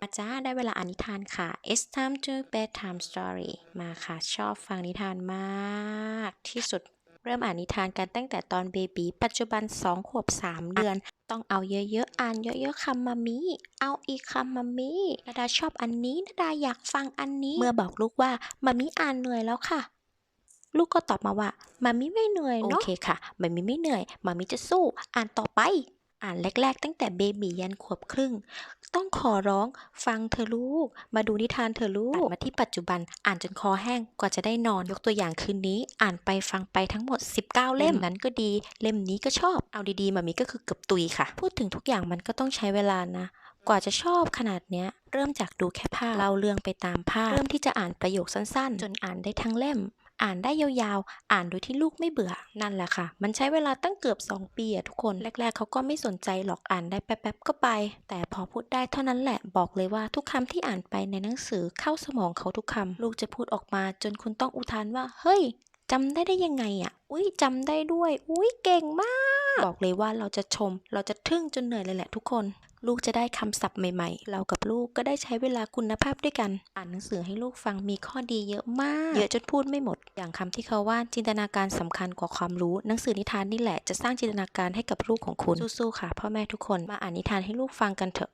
อาจ้าได้เวลาอ่านนิทานค่ะ It's time to bedtime story มาค่ะ ชอบฟังนิทานมาก ที่สุดเริ่มอ่านนิทานกันตั้งแต่ตอนเบบีปัจจุบัน 2 ขวบ 3 เดือน ต้องเอาเยอะๆ อ่านเยอะๆคำมามีเอาอีกคำมามีนาดาชอบอันนี้นาดาอยากฟังอันนี้ เมื่อบอกลูกว่ามามีอ่านเหนื่อยแล้วค่ะ ลูกก็ตอบมาว่ามามิไม่เหนื่อยเนาะโอเคค่ะมามิไม่เหนื่อยมามิจะสู้ อ่านต่อไป อ่านแรก ๆ ตั้งแต่เบบียันขวบครึ่ง ต้องขอร้องฟังเธอะลูก มาดูนิทานเธอะลูกตัดมาที่ปัจจุบันอ่านจนคอแห้งกว่าจะได้นอนยกตัวอย่างคืนนี้ อ่านไปฟังไปทั้งหมด 19 เล่มนั้นก็ดี เล่มนี้ก็ชอบเอาดีๆมามีก็คือเกือบตุยค่ะ พูดถึงทุกอย่างมันก็ต้องใช้เวลานะกว่าจะชอบขนาดเนี้ย เริ่มจากดูแค่ภาพเล่าเรื่องไปตามภาพ เริ่มที่จะอ่านประโยคสั้นๆ จนอ่านได้ทั้งเล่ม อ่านได้ยาวๆ อ่านโดยที่ลูกไม่เบื่อนั่นแหละค่ะ มันใช้เวลาตั้งเกือบ 2 ปีอะทุกคนแรก ๆเขาก็ไม่สนใจหรอกอ่านได้แป๊บๆก็ไป แต่พอพูดได้เท่านั้นแหละบอกเลยว่าทุกคำที่อ่านไปในหนังสือเข้าสมองเขาทุกคำลูกจะพูดออกมา จนคุณต้องอุทานว่า เฮ้ยจำได้ได้ยังไงอะอุ้ยจำได้ด้วย อุ้ยเก่งมาก บอกเลยว่าเราจะชม เราจะทึ่งจนเหนื่อยเลยแหละทุกคน ลูกจะได้คำศัพท์ใหม่ๆ เรากับลูกก็ได้ใช้เวลาคุณภาพด้วยกัน อ่านหนังสือให้ลูกฟังมีข้อดีเยอะมาก เยอะจนพูดไม่หมด อย่างคำที่เขาว่าจินตนาการสำคัญกว่าความรู้ หนังสือนิทานนี่แหละจะสร้างจินตนาการให้กับลูกของคุณ สู้ๆค่ะพ่อแม่ทุกคน มาอ่านนิทานให้ลูกฟังกันเถอะ